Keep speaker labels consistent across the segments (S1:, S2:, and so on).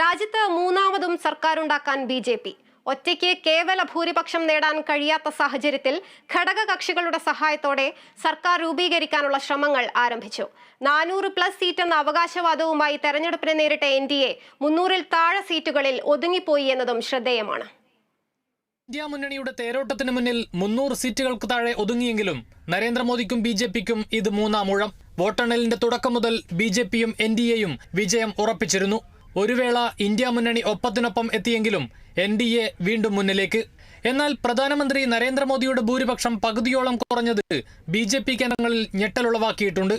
S1: രാജ്യത്ത് മൂന്നാമതും സർക്കാരുണ്ടാക്കാൻ B J P. ഒറ്റയ്ക്ക് കേവല ഭൂരിപക്ഷം നേടാൻ കഴിയാത്ത സാഹചര്യത്തിൽ ഘടകകക്ഷികളുടെ സഹായത്തോടെ സർക്കാർ രൂപീകരിക്കാനുള്ള ശ്രമങ്ങൾ ആരംഭിച്ചു. നാനൂറ് പ്ലസ് സീറ്റെന്ന അവകാശവാദവുമായി തെരഞ്ഞെടുപ്പിനെ നേരിട്ട എൻ ഡി എ മുന്നൂറിൽ താഴെ സീറ്റുകളിൽ ഒതുങ്ങിപ്പോയി എന്നതും ശ്രദ്ധേയമാണ്.
S2: ഇന്ത്യ മുന്നണിയുടെ തേരോട്ടത്തിന് മുന്നിൽ മുന്നൂറ് സീറ്റുകൾക്ക് താഴെ ഒതുങ്ങിയെങ്കിലും നരേന്ദ്രമോദിക്കും ബി ജെ പിക്കും ഇത് മൂന്നാം ഊഴം വോട്ടെണ്ണലിന്റെ തുടക്കം മുതൽ ബി ജെ പിയും എൻ ഡി എയും വിജയം ഉറപ്പിച്ചിരുന്നു. ഒരു വേള ഇന്ത്യ മുന്നണി ഒപ്പത്തിനൊപ്പം എത്തിയെങ്കിലും എൻ ഡി എ വീണ്ടും മുന്നിലേക്ക്. എന്നാൽ പ്രധാനമന്ത്രി നരേന്ദ്രമോദിയുടെ ഭൂരിപക്ഷം പകുതിയോളം കുറഞ്ഞത് ബി ജെ പി കേന്ദ്രങ്ങളിൽ ഞെട്ടലുളവാക്കിയിട്ടുണ്ട്.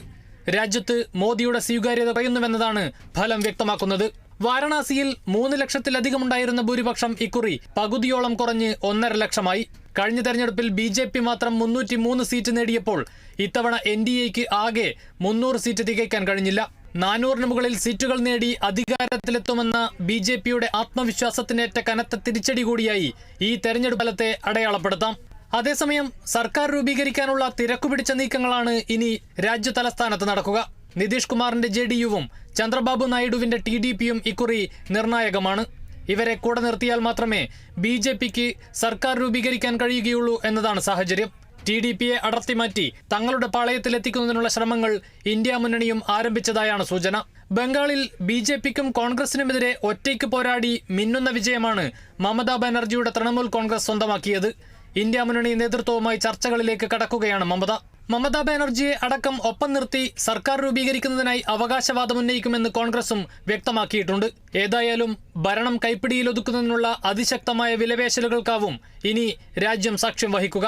S2: രാജ്യത്ത് മോദിയുടെ സ്വീകാര്യത കുറയുന്നുവെന്നതാണ് ഫലം വ്യക്തമാക്കുന്നത്. വാരണാസിയിൽ മൂന്ന് ലക്ഷത്തിലധികമുണ്ടായിരുന്ന ഭൂരിപക്ഷം ഇക്കുറി പകുതിയോളം കുറഞ്ഞ് ഒന്നര ലക്ഷമായി. കഴിഞ്ഞ തെരഞ്ഞെടുപ്പിൽ ബി ജെ പി മാത്രം മുന്നൂറ്റി മൂന്ന് സീറ്റ് നേടിയപ്പോൾ ഇത്തവണ എൻ ഡി എക്ക് ആകെ മുന്നൂറ് സീറ്റ് തികയ്ക്കാൻ കഴിഞ്ഞില്ല. നാനൂറിന് മുകളിൽ സീറ്റുകൾ നേടി അധികാരത്തിലെത്തുമെന്ന ബി ജെ പിയുടെ ആത്മവിശ്വാസത്തിനേറ്റ കനത്ത തിരിച്ചടി കൂടിയായി ഈ തെരഞ്ഞെടുപ്പ് ഫലത്തെ അടയാളപ്പെടുത്താം. അതേസമയം സർക്കാർ രൂപീകരിക്കാനുള്ള തിരക്കു പിടിച്ച നീക്കങ്ങളാണ് ഇനി രാജ്യ തലസ്ഥാനത്ത് നടക്കുക. നിതീഷ് കുമാറിന്റെ ജെ ഡി യുവും ചന്ദ്രബാബു നായിഡുവിന്റെ ടി ഡി പിയും ഇക്കുറി നിർണായകമാണ്. ഇവരെ കൂടെ നിർത്തിയാൽ മാത്രമേ ബി സർക്കാർ രൂപീകരിക്കാൻ കഴിയുകയുള്ളൂ എന്നതാണ് സാഹചര്യം. ടി ഡി പിയെ അടർത്തിമാറ്റി തങ്ങളുടെ പാളയത്തിലെത്തിക്കുന്നതിനുള്ള ശ്രമങ്ങൾ ഇന്ത്യ മുന്നണിയും ആരംഭിച്ചതായാണ് സൂചന. ബംഗാളിൽ ബി ജെ പിക്കും കോൺഗ്രസിനുമെതിരെ ഒറ്റയ്ക്ക് പോരാടി മിന്നുന്ന വിജയമാണ് മമതാ ബാനർജിയുടെ തൃണമൂൽ കോൺഗ്രസ് സ്വന്തമാക്കിയത്. ഇന്ത്യ മുന്നണി നേതൃത്വവുമായി ചർച്ചകളിലേക്ക് കടക്കുകയാണ് മമത. മമതാ ബാനർജിയെ അടക്കം ഒപ്പം നിർത്തി സർക്കാർ രൂപീകരിക്കുന്നതിനായി അവകാശവാദം ഉന്നയിക്കുമെന്ന് കോൺഗ്രസും വ്യക്തമാക്കിയിട്ടുണ്ട്. ഏതായാലും ഭരണം കൈപ്പിടിയിലൊതുക്കുന്നതിനുള്ള അതിശക്തമായ വിലപേശലുകൾക്കാവും ഇനി രാജ്യം സാക്ഷ്യം വഹിക്കുക.